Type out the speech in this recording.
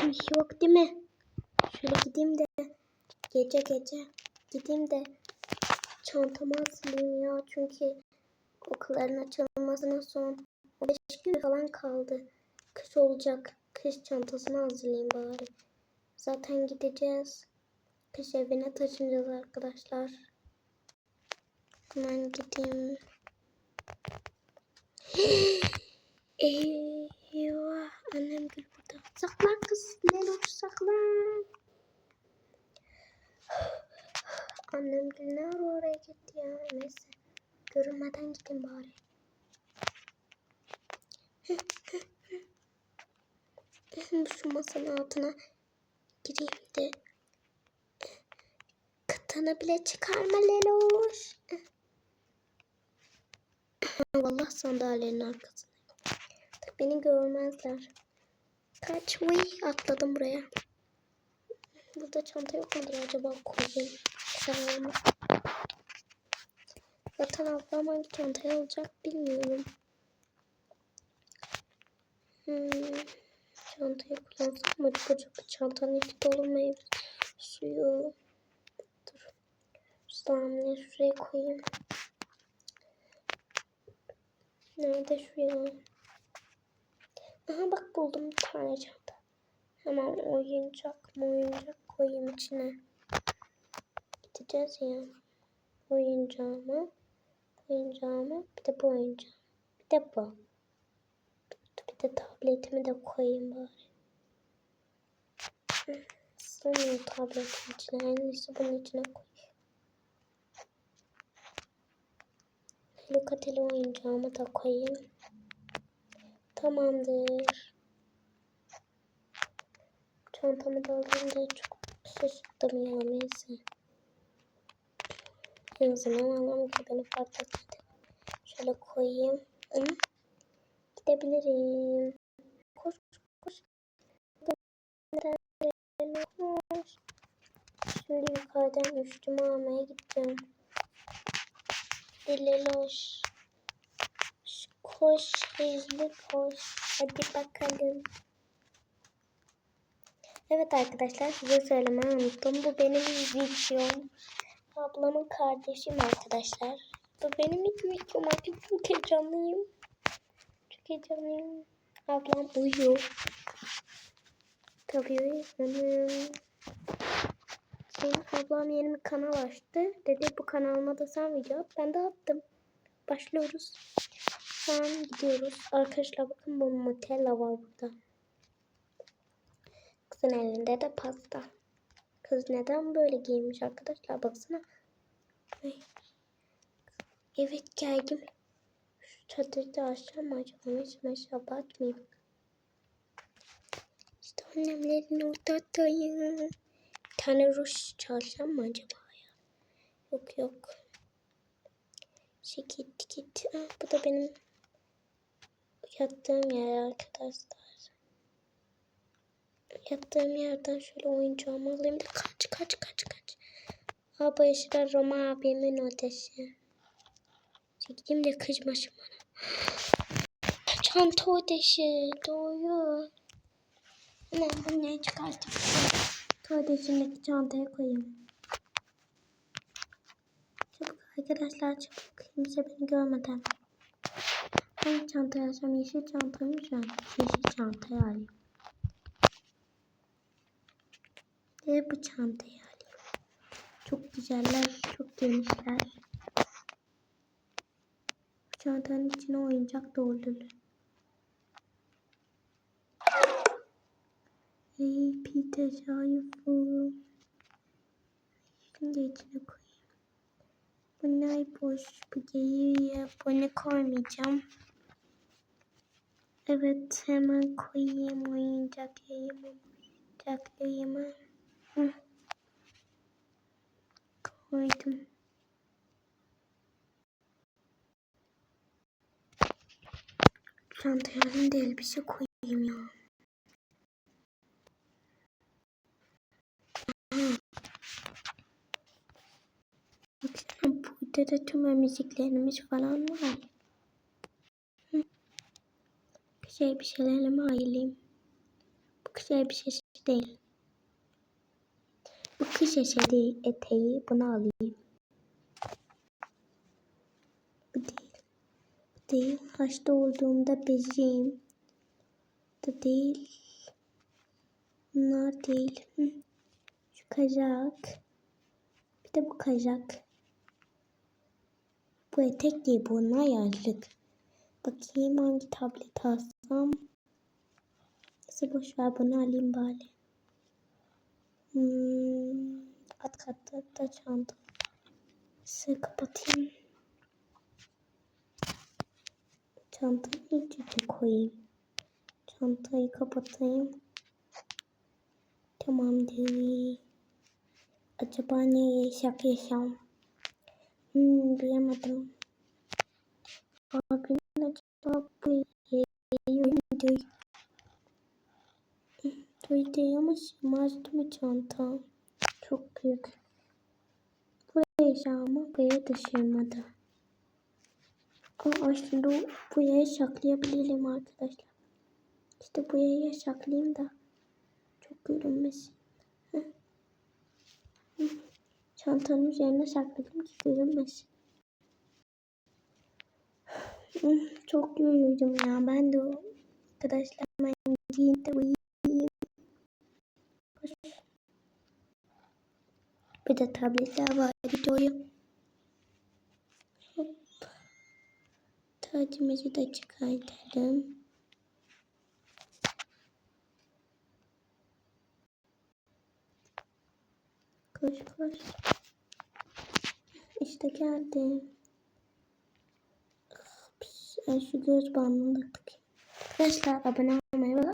Kimse yok değil mi? Şöyle gideyim de gece gece gideyim de çantamı hazırlayayım ya. Çünkü okulların açılmasına son 15 gün falan kaldı. Kış olacak. Kış çantasını hazırlayayım bari. Zaten gideceğiz. Kış evine taşınacağız arkadaşlar. Hemen gideyim. Eyvah. Annem gül burada. Saklan kız. Leloş saklan. Annem gül ne ara oraya gitti ya. Neyse. Görünmeden gideyim bari. Şu masanın altına gireyim de Katana bile çıkarma Leloş. Vallahi sandalyenin arkasında. Beni görmezler. Kaç uy atladım buraya. Burada çanta yok mudur acaba koyayım. Tamam. Zaten ablam hangi çantayı alacak bilmiyorum. Hmm. Çantayı kullansam mı? Bir çantanın içi dolu meyve suyu. Dur. Salamını şuraya koyayım. Nerede şu ya? Aha bak buldum bir tane çanta. Hemen oyuncak mı oyuncak koyayım içine. Gideceğiz ya. Oyuncağımı, oyuncağımı, bir de bu oyuncağım. Bir de bu. Bir de tabletimi de koyayım bari. Sığmıyor tabletin içine. En iyisi bunun içine koyayım. Lucateli oyuncağımı da koyayım. Tamamdır. Çantamı da alayım da çok şaşırdım ya neyse. En azından anlam gibi beni fark etmedi. Şöyle koyayım. Hı? Gidebilirim. Koş koş. Koş. Şimdi yukarıdan üstümü almaya gideceğim. Dileloş. Koş hızlı koş. Hadi bakalım. Evet arkadaşlar size söylemeyi unuttum. Bu benim videom. Ablamın kardeşim arkadaşlar. Bu benim ilk videom. Artık çok heyecanlıyım. Çok heyecanlıyım. Ablam uyuyor. Tabii uyuyorum. Benim ablam yeni bir kanal açtı. Dedi bu kanalıma da sen video at. Ben de attım. Başlıyoruz. Şu gidiyoruz. Arkadaşlar bakın bu Nutella var burada. Kızın elinde de pasta. Kız neden böyle giymiş arkadaşlar baksana. Evet geldim. Şu çadırda aşağı mı acaba? Hiç meşe batmayayım. İşte annemlerin ortadayım. Bir tane ruj çalsam mı acaba ya? Yok yok. Şey gitti. Ah, bu da benim yattığım yer arkadaşlar. Yattığım yerden şöyle oyuncağımı alayım. Kaç kaç kaç kaç. Abi işte Roma abimin odası. Çekeyim de kızmasın bana. Çanta odası. Doğru. Hemen bunları çıkartıp kardeşimdeki çantaya koyayım. Arkadaşlar çabuk. Kimse beni görmeden. Hangi çantaya alacağım? Yeşil çantayı mı? Yeşil çantayı alayım. Ve bu çantayı alayım. Çok güzeller, çok genişler. Bu çantanın içine oyuncak doldurulur. Ey Peter zayıfım. Şimdi içine koyayım. Bunlar boş. Bu değil. Bunu koymayacağım. Evet hemen koyayım oyuncaklarımı. Oyuncaklarımı. Hı. Koydum. Çantaya hem de elbise koyayım ya. Hı. Baksana burada da tüm müziklerimiz falan var. Hı. Güzel bir. Bu güzel bir şey değil. Bu kış eşeği eteği bunu alayım. Bu değil. Bu değil. Hasta olduğumda bezeyim. Bu değil. Bunlar değil. Şu kazak. Bir de bu kazak. Bu etek değil. Bunlar yazlık. Bakayım hangi tablet alsam. Neyse boş ver bunu alayım bari. Hmm, at katta da çanta. Size kapatayım. Çantayı iç içe koyayım. Çantayı kapatayım. Tamamdır. Acaba ne yaşak yaşam? Hmm, bilemedim. Abim acaba bu yayındı. Duydu ama sığmazdı mı çanta? Çok büyük. Buraya sığma, buraya da sığmadı. Ama aslında buraya saklayabilirim arkadaşlar. İşte buraya saklayayım da çok görünmesin. Heh. Hı. Çantanın üzerine sakladım ki görünmesin. Çok yoruldum ya. Ben de o arkadaşlar ben giyinip uyuyayım. Bir de tabletler var. Videoyu. Hop. Tacımızı da çıkartalım. Koş koş. İşte geldim. Ben şu göz bandını takayım. Arkadaşlar abone olmayı ve